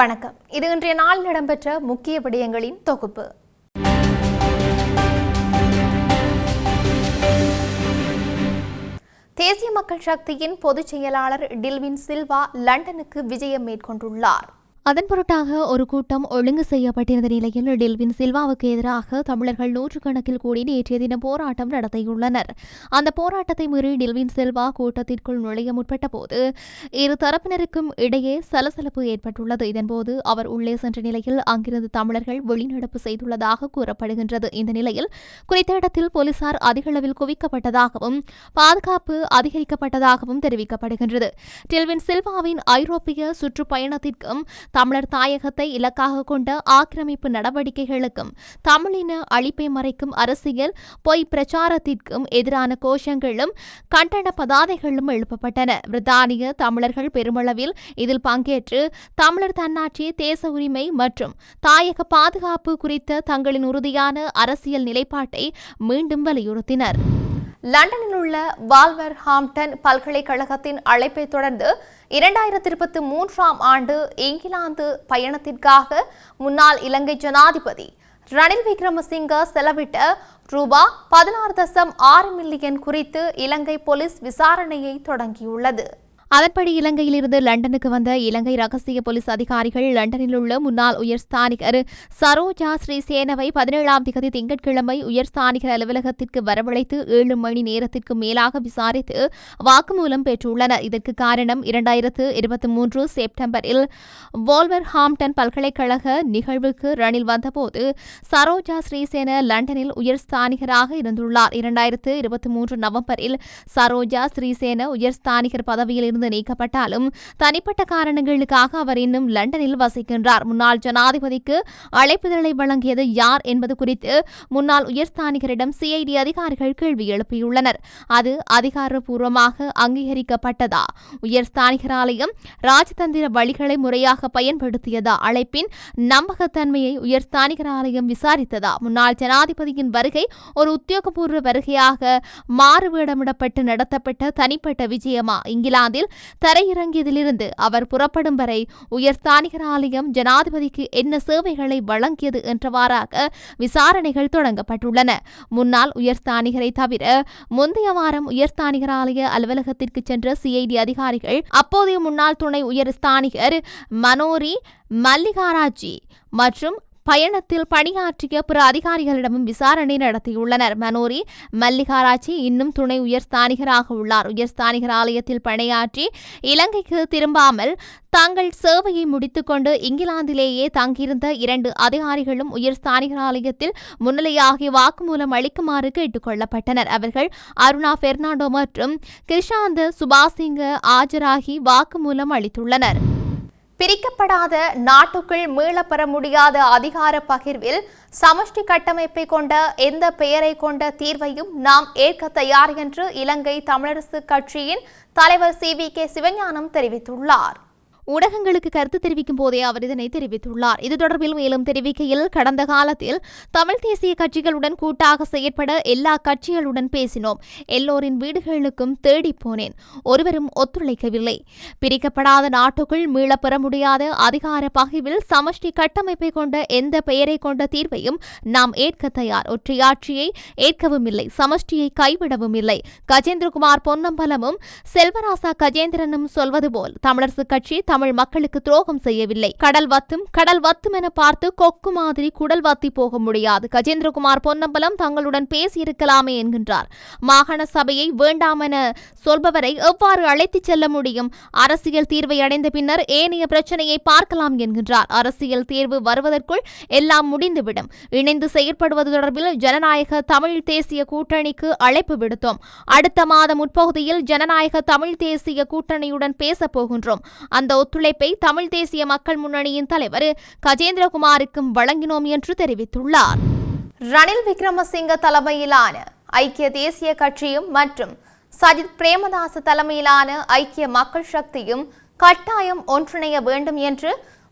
வணக்கம். இது இன்றைய நாளில் இடம்பெற்ற முக்கிய விடயங்களின் தொகுப்பு. தேசிய மக்கள் சக்தியின் பொதுச் செயலாளர் டில்வின் சில்வா லண்டனுக்கு விஜயம் மேற்கொண்டுள்ளார். அதன் பொருட்டாக ஒரு கூட்டம் ஒழுங்கு செய்யப்பட்டிருந்த நிலையில் டில்வின் சில்வாவுக்கு எதிராக தமிழர்கள் நூற்றுக்கணக்கில் கூடி நேற்றைய தினம் போராட்டம் நடத்தியுள்ளனர். அந்த போராட்டத்தை மீறி டில்வின் சில்வா கூட்டத்திற்குள் நுழைய முற்பட்ட போது இரு தரப்பினருக்கும் இடையே சலசலப்பு ஏற்பட்டுள்ளது. இதன்போது அவர் உள்ளே சென்ற நிலையில் அங்கிருந்து தமிழர்கள் வெளிநடப்பு செய்துள்ளதாக கூறப்படுகின்றது. இந்த நிலையில் குறித்த இடத்தில் போலீசார் அதிகளவில் குவிக்கப்பட்டதாகவும் பாதுகாப்பு அதிகரிக்கப்பட்டதாகவும் தெரிவிக்கப்படுகின்றது. டில்வின் சில்வாவின் ஐரோப்பிய சுற்றுப்பயணத்திற்கும் தமிழர் தாயகத்தை இலக்காக கொண்ட ஆக்கிரமிப்பு நடவடிக்கைகளுக்கும் தமிழின அழிப்பை மறைக்கும் அரசியல் பொய் பிரச்சாரத்திற்கும் எதிரான கோஷங்களும் கண்டன பதாதைகளும் எழுப்பப்பட்டன. பிரித்தானிய தமிழர்கள் பெருமளவில் இதில் பங்கேற்று தமிழர் தன்னாட்சி தேச உரிமை மற்றும் தாயக பாதுகாப்பு குறித்த தங்களின் உறுதியான அரசியல் நிலைப்பாட்டை மீண்டும் வலியுறுத்தினர். லண்டனில் உள்ள வால்வர் ஹாம்டன் பல்கலைக்கழகத்தின் அழைப்பை தொடர்ந்து இரண்டாயிரத்தி இருபத்தி மூன்றாம் ஆண்டு இங்கிலாந்து பயணத்திற்காக முன்னாள் இலங்கை ஜனாதிபதி ரணில் விக்ரமசிங்க செலவிட்ட ரூபா பதினாறு தசம் ஆறு மில்லியன் குறித்து இலங்கை போலீஸ் விசாரணையை தொடங்கியுள்ளது. அதன்படி இலங்கையிலிருந்து லண்டனுக்கு வந்த இலங்கை ரகசிய போலீஸ் அதிகாரிகள் லண்டனில் உள்ள முன்னாள் உயர்ஸ்தானிகர் சரோஜா ஸ்ரீசேனவை பதினேழாம் திகதி திங்கட்கிழமை உயர்ஸ்தானிகர் அலுவலகத்திற்கு வரவழைத்து ஏழு மணி நேரத்திற்கு மேலாக விசாரித்து வாக்குமூலம் பெற்றுள்ளனர். இதற்கு காரணம் இரண்டாயிரத்து இருபத்தி மூன்று செப்டம்பரில் வோல்வர் ஹாம்டன் பல்கலைக்கழக நிகழ்வுக்கு ரணில் வந்தபோது சரோஜா ஸ்ரீசேன லண்டனில் உயர்ஸ்தானிகராக இருந்துள்ளார். இரண்டாயிரத்து இருபத்தி மூன்று நவம்பரில் சரோஜா ஸ்ரீசேன உயர்ஸ்தானிகர் பதவியில் இருந்து நீக்கப்பட்டாலும் தனிப்பட்ட காரணங்களுக்காக அவர் இன்னும் லண்டனில் வசிக்கின்றார். முன்னாள் ஜனாதிபதிக்கு அழைப்புதலை வழங்கியது யார் என்பது குறித்து முன்னாள் உயர்ஸ்தானிகரிடம் சிஐடி அதிகாரிகள் கேள்வி எழுப்பியுள்ளனர். அது அதிகாரப்பூர்வமாக அங்கீகரிக்கப்பட்டதா? உயர்ஸ்தானிகராலயம் ராஜதந்திர வழிகளை முறையாக பயன்படுத்தியதா? அழைப்பின் நம்பகத்தன்மையை உயர்ஸ்தானிகராலயம் விசாரித்ததா? முன்னாள் ஜனாதிபதியின் வருகை ஒரு உத்தியோகபூர்வ வருகையாக மாறுவேடமிடப்பட்டு நடத்தப்பட்ட தனிப்பட்ட விஜயமா? இங்கிலாந்தில் தரையிறங்கியதிலிருந்து அவர் புறப்படும் வரை உயர்ஸ்தானிகர் ஆலயம் ஜனாதிபதிக்கு என்ன சேவைகளை வழங்கியது என்றவாறாக விசாரணைகள் தொடங்கப்பட்டுள்ளன. முன்னாள் உயர்ஸ்தானிகரை தவிர முந்தைய வாரம் உயர்ஸ்தானிகர் ஆலய அலுவலகத்திற்கு சென்ற சிஐடி அதிகாரிகள் அப்போதைய முன்னாள் துணை உயர்ஸ்தானிகர் மனோரி மல்லிகாராஜி மற்றும் பயணத்தில் பணியாற்றிய பிற அதிகாரிகளிடமும் விசாரணை நடத்தியுள்ளனர். மனோரி மல்லிகாராஜி இன்னும் துணை உயர்ஸ்தானிகராக உள்ளார். உயர்ஸ்தானிகர் ஆலயத்தில் பணியாற்றி இலங்கைக்கு திரும்பாமல் தங்கள் சேவையை முடித்துக்கொண்டு இங்கிலாந்திலேயே தங்கியிருந்த இரண்டு அதிகாரிகளும் உயர்ஸ்தானிகர் ஆலயத்தில் முன்னிலையாகி வாக்குமூலம் அளிக்குமாறு கேட்டுக் கொள்ளப்பட்டனர். அவர்கள் அருணா பெர்னாண்டோ மற்றும் கிருஷாந்த் சுபாசிங்க ஆஜராகி வாக்குமூலம் அளித்துள்ளனர். பிரிக்கப்படாத நாட்டுக்குள் மீளப்பெற முடியாத அதிகார பகிர்வில் சமஷ்டி கட்டமைப்பை கொண்ட எந்த பெயரை கொண்ட தீர்வையும் நாம் ஏற்க தயார் என்று இலங்கை தமிழரசு கட்சியின் தலைவர் சி வி கே சிவஞானம் தெரிவித்துள்ளார். ஊடகங்களுக்கு கருத்து தெரிவிக்கும் போதே அவர் இதனை தெரிவித்துள்ளார். இது தொடர்பில் மேலும் தெரிவிக்கையில் கடந்த காலத்தில் தமிழ் தேசிய கட்சிகளுடன் கூட்டாக செயற்பட எல்லா கட்சிகளுடன் பேசினோம். எல்லோரின் வீடுகளுக்கும் தேடி போனேன். ஒருவரும் ஒத்துழைக்கவில்லை. பிரிக்கப்படாத நாட்டுக்குள் மீளப்பெற முடியாத அதிகார பகிர்வில் சமஷ்டி கட்டமைப்பை கொண்ட எந்த பெயரை கொண்ட தீர்வையும் நாம் ஏற்க தயார். ஒற்றையாட்சியை ஏற்கவும் இல்லை சமஷ்டியை கைவிடவும் இல்லை கஜேந்திரகுமார் பொன்னம்பலமும் செல்வராசா கஜேந்திரனும் சொல்வது போல் தமிழரசு கட்சி தமிழ் மக்களுக்கு துரோகம் செய்யவில்லை. கடல் வத்தும் கடல் வத்தும் என பார்த்து கொக்கு மாதிரி குடல் வத்தி போக முடியாது. கஜேந்திரகுமார் பொன்னம்பலம் தங்களுடன் பேசியிருக்கலாமே என்கின்றார். மாகாண சபையை வேண்டாம் என சொல்பவரை எவ்வாறு அழைத்துச் செல்ல முடியும்? அரசியல் தீர்வை அடைந்த பின்னர் ஏனைய பிரச்சனையை பார்க்கலாம் என்கின்றார். அரசியல் தீர்வு வருவதற்குள் எல்லாம் முடிந்துவிடும். இணைந்து செயற்படுவது தொடர்பில் ஜனநாயக தமிழ் தேசிய கூட்டணிக்கு அழைப்பு விடுத்தோம். அடுத்த மாதம் உட்பகுதியில் ஜனநாயக தமிழ் தேசிய கூட்டணியுடன் பேச போகின்றோம். அந்த ஒத்துழைப்பை தமிழ் தேசிய மக்கள் முன்னணியின் தலைவர் கஜேந்திரகுமாருக்கும் வழங்கினோம் என்று தெரிவித்துள்ளார். ரணில் விக்ரமசிங்க தலைமையிலான ஐக்கிய தேசிய கட்சியும் மற்றும் சஜித் பிரேமதாச தலைமையிலான ஐக்கிய மக்கள் சக்தியும் கட்டாயம் ஒன்றிணைய வேண்டும் என்று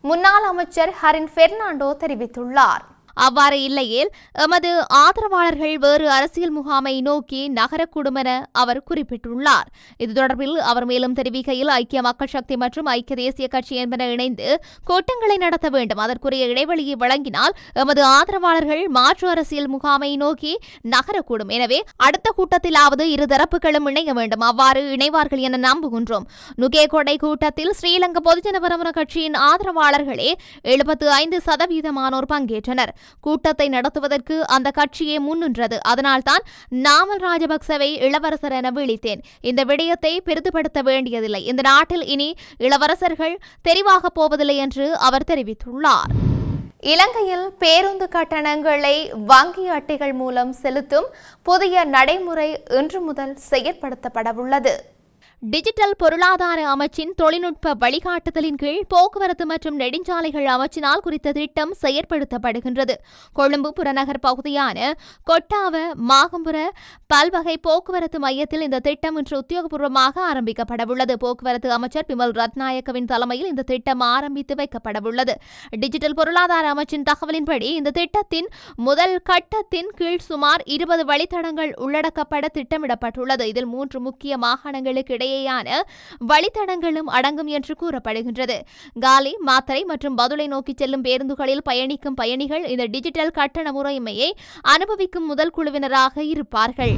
முன்னாள் அமைச்சர் ஹரின் பெர்னாண்டோ தெரிவித்துள்ளார். அவ்வாறு இல்லையேல் எமது ஆதரவாளர்கள் வேறு அரசியல் முகாமை நோக்கி நகரக்கூடும் என அவர் குறிப்பிட்டுள்ளார். இது தொடர்பில் அவர் மேலும் தெரிவிக்கையில் ஐக்கிய மக்கள் சக்தி மற்றும் ஐக்கிய தேசிய கட்சி என்பன இணைந்து கூட்டங்களை நடத்த வேண்டும். அதற்குரிய இடைவெளியை வழங்கினால் எமது ஆதரவாளர்கள் மாற்று அரசியல் முகாமை நோக்கி நகரக்கூடும். எனவே அடுத்த கூட்டத்திலாவது இரு தரப்புகளும் இணைய வேண்டும். அவ்வாறு இணைவார்கள் என நம்புகின்றோம். நுகேகொடை கூட்டத்தில் ஸ்ரீலங்கா பொதுஜன பெரமுன கட்சியின் ஆதரவாளர்களே எழுபத்து ஐந்து சதவீதமானோர் பங்கேற்றனர். கூட்டத்தை நடத்துவதற்கு அந்த கட்சியே முன்னின்றது அதனால்தான் நாமல் ராஜபக்சவை இளவரசர் என விழித்தேன். இந்த விடயத்தை பெரிதுபடுத்த வேண்டியதில்லை. இந்த நாட்டில் இனி இளவரசர்கள் தெரிவாகப் போவதில்லை என்று அவர் தெரிவித்துள்ளார். இலங்கையில் பேருந்து கட்டணங்களை வங்கி அட்டைகள் மூலம் செலுத்தும் புதிய நடைமுறை இன்று முதல் செயற்படுத்தப்படவுள்ளது. டிஜிட்டல் பொருளாதார அமைச்சின் தொழில்நுட்ப வழிகாட்டுதலின் கீழ் போக்குவரத்து மற்றும் நெடுஞ்சாலைகள் அமைச்சினால் குறித்த திட்டம் செயற்படுத்தப்படுகின்றது. கொழும்பு புறநகர் பகுதியான கொட்டாவ மாகம்புர பல்வகை போக்குவரத்து மையத்தில் இந்த திட்டம் இன்று உத்தியோகபூர்வமாக ஆரம்பிக்கப்படவுள்ளது. போக்குவரத்து அமைச்சர் பிமல் ரத்நாயக்கவின் தலைமையில் இந்த திட்டம் ஆரம்பித்து வைக்கப்படவுள்ளது. டிஜிட்டல் பொருளாதார அமைச்சின் தகவலின்படி இந்த திட்டத்தின் முதல் கட்டத்தின் கீழ் சுமார் இருபது வழித்தடங்கள் உள்ளடக்கப்பட திட்டமிடப்பட்டுள்ளது. இதில் மூன்று முக்கிய மாகாணங்களுக்கு இடையேயான வழித்தடங்களும் அடங்கும் என்று கூறப்படுகின்றது. காலி மாத்தரை மற்றும் பதுளை நோக்கி செல்லும் பேருந்துகளில் பயணிக்கும் பயணிகள் இந்த டிஜிட்டல் கட்டண முறைமையை அனுபவிக்கும் முதல் குழுவினராக இருப்பார்கள்.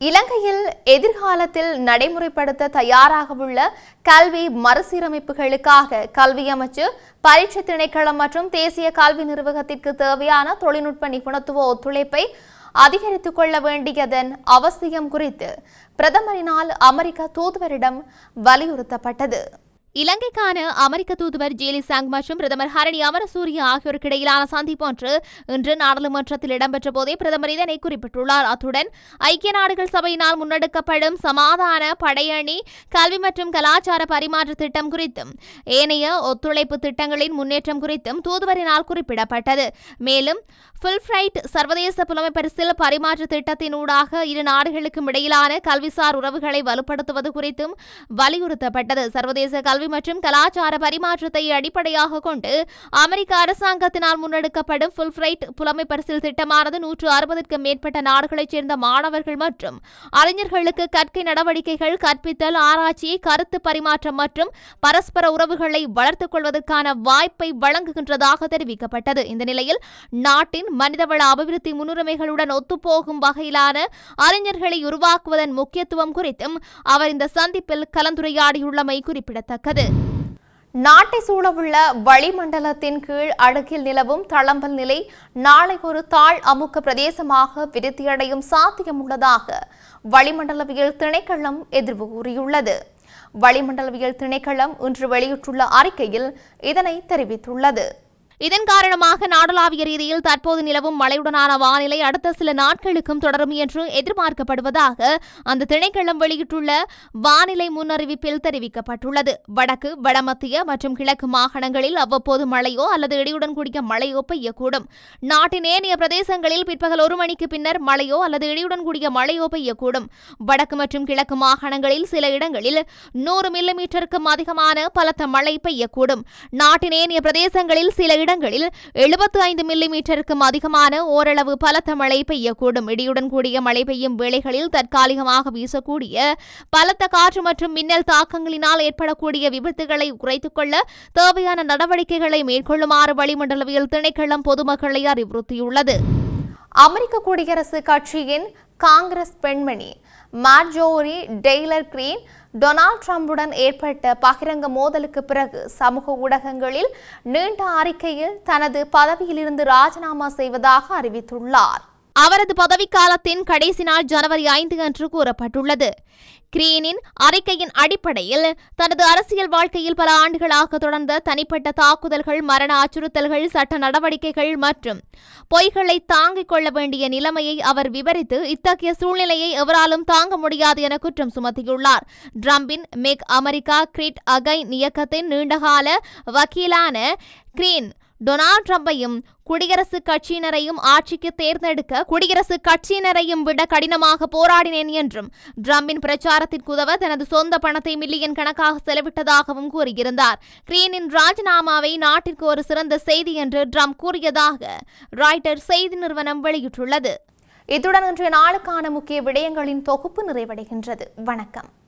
இலங்கையில் எதிர்காலத்தில் நடைமுறைப்படுத்த தயாராக உள்ள கல்வி மறுசீரமைப்புகளுக்காக கல்வி அமைச்சு பரீட்சை திணைக்களம் மற்றும் தேசிய கல்வி நிர்வாகத்திற்கு தேவையான தொழில்நுட்ப நிபுணத்துவ ஒத்துழைப்பை அதிகரித்துக் கொள்ள வேண்டியதன் அவசியம் குறித்து பிரதமரினால் அமெரிக்க தூதுவரிடம் வலியுறுத்தப்பட்டது. இலங்கைக்கான அமெரிக்க தூதுவர் ஜேலி சாங் மற்றும் பிரதமர் ஹரணி அமரசூரிய ஆகியோருக்கு இடையிலான சந்திப்பு ஒன்று இன்று நாடாளுமன்றத்தில் இடம்பெற்ற போதே பிரதமர் இதனை குறிப்பிட்டுள்ளார். அத்துடன் ஐக்கிய நாடுகள் சபையினால் முன்னெடுக்கப்படும் சமாதான படையணி கல்வி மற்றும் கலாச்சார பரிமாற்ற திட்டம் குறித்தும் ஏனைய ஒத்துழைப்பு திட்டங்களின் முன்னேற்றம் குறித்தும் தூதுவரினால் குறிப்பிடப்பட்டது. மேலும் ஃபில்ஃப்ரைட் சர்வதேச புலமை பரிசில் பரிமாற்ற திட்டத்தினூடாக இரு நாடுகளுக்கும் இடையிலான கல்விசார் உறவுகளை வலுப்படுத்துவது குறித்தும் வலியுறுத்தப்பட்டது. சர்வதேச கல்வி மற்றும் கலாச்சார பரிமாற்றத்தை அடிப்படையாக கொண்டு அமெரிக்க அரசாங்கத்தினால் முன்னெடுக்கப்படும் ஃபுல்ஃபிரைட் புலமை பரிசில் திட்டமானது நூற்று அறுபதுக்கும் மேற்பட்ட நாடுகளைச் சேர்ந்த மாணவர்கள் மற்றும் அறிஞர்களுக்கு கற்கை நடவடிக்கைகள் கற்பித்தல் ஆராய்ச்சி கருத்து பரிமாற்றம் மற்றும் பரஸ்பர உறவுகளை வளர்த்துக் கொள்வதற்கான வாய்ப்பை வழங்குகின்றதாக தெரிவிக்கப்பட்டது. இந்த நிலையில் நாட்டின் மனிதவள அபிவிருத்தி முன்னுரிமைகளுடன் ஒத்துப்போகும் வகையிலான அறிஞர்களை உருவாக்குவதன் முக்கியத்துவம் குறித்தும் அவர் இந்த சந்திப்பில் கலந்துரையாடியுள்ளமை குறிப்பிடத்தக்கது. நாட்டை சூழவுள்ள வளிமண்டலத்தின் கீழ் அடுக்கில் நிலவும் தளம்பல் நிலை நாளை ஒரு தாழ் அமுக்க பிரதேசமாக விருத்தியடையும் சாத்தியம் உள்ளதாக வளிமண்டலவியல் திணைக்களம் எதிர்வு கூறியுள்ளது. வளிமண்டலவியல் திணைக்களம் இன்று வெளியிட்டுள்ள அறிக்கையில் இதனை தெரிவித்துள்ளது. இதன் காரணமாக நாடளாவிய ரீதியில் தற்போது நிலவும் மழையுடனான வானிலை அடுத்த சில நாட்களுக்கும் தொடரும் என்று எதிர்பார்க்கப்படுவதாக அந்த திணைக்களம் வெளியிட்டுள்ள வானிலை முன்னறிவிப்பில் தெரிவிக்கப்பட்டுள்ளது. வடக்கு வடமத்திய மற்றும் கிழக்கு மாகாணங்களில் அவ்வப்போது மழையோ அல்லது இடியுடன் கூடிய மழையோ பெய்யக்கூடும். நாட்டின் ஏனைய பிரதேசங்களில் பிற்பகல் ஒரு மணிக்கு பின்னர் மழையோ அல்லது இடியுடன் கூடிய மழையோ பெய்யக்கூடும். வடக்கு மற்றும் கிழக்கு மாகாணங்களில் சில இடங்களில் நூறு மில்லிமீட்டருக்கும் அதிகமான பலத்த மழை பெய்யக்கூடும். நாட்டின் ஏனைய பிரதேசங்களில் சில இடங்களில் எழுபத்து ஐந்து மில்லிமீட்டருக்கும் அதிகமான ஓரளவு பலத்த மழை பெய்யக்கூடும். இடியுடன் கூடிய மழை பெய்யும் வேளைகளில் தற்காலிகமாக வீசக்கூடிய பலத்த காற்று மற்றும் மின்னல் தாக்கங்களினால் ஏற்படக்கூடிய விபத்துகளை குறைத்துக் கொள்ள தேவையான நடவடிக்கைகளை மேற்கொள்ளுமாறு வளிமண்டலவியல் திணைக்களம் பொதுமக்களை அறிவுறுத்தியுள்ளது. அமெரிக்க குடியரசு கட்சியின் காங்கிரஸ் பெண்மணி மார்ஜோரி டெய்லர் கிரீன் டொனால்ட் ட்ரம்புடன் ஏற்பட்ட பகிரங்க மோதலுக்கு பிறகு சமூக ஊடகங்களில் நீண்ட அறிக்கையில் தனது பதவியிலிருந்து ராஜினாமா செய்வதாக அறிவித்துள்ளார். அவரது பதவிக்காலத்தின் கடைசி நாள் ஜனவரி ஐந்து அன்று கூறப்பட்டுள்ளது. கிரீனின் அறிக்கையின் அடிப்படையில் தனது அரசியல் வாழ்க்கையில் பல ஆண்டுகளாக தொடர்ந்த தனிப்பட்ட தாக்குதல்கள் மரண அச்சுறுத்தல்கள் சட்ட நடவடிக்கைகள் மற்றும் பொய்களை தாங்கிக் கொள்ள வேண்டிய நிலைமையை அவர் விவரித்து இத்தகைய சூழ்நிலையை எவராலும் தாங்க முடியாது என குற்றம் சுமத்தியுள்ளார். ட்ரம்பின் மேக் அமெரிக்கா கிரிட் அகைன் இயக்கத்தின் நீண்டகால வக்கீலான கிரீன் டொனால்ட் ட்ரம்பையும் குடியரசுக் கட்சியினரையும் ஆட்சிக்கு தேர்ந்தெடுக்க குடியரசுக் கட்சியினரையும் விட கடினமாக போராடினேன் என்றும் ட்ரம்பின் பிரச்சாரத்திற்கு உதவ தனது சொந்த பணத்தை மில்லியன் கணக்காக செலவிட்டதாகவும் கூறியிருந்தார். கிரீனின் ராஜினாமாவை நாட்டிற்கு ஒரு சிறந்த செய்தி என்று ட்ரம்ப் கூறியதாக ராய்டர் செய்தி நிறுவனம் வெளியிட்டுள்ளது. இத்துடன் இன்றைய நாளுக்கான முக்கிய விடயங்களின் தொகுப்பு நிறைவடைகின்றது. வணக்கம்.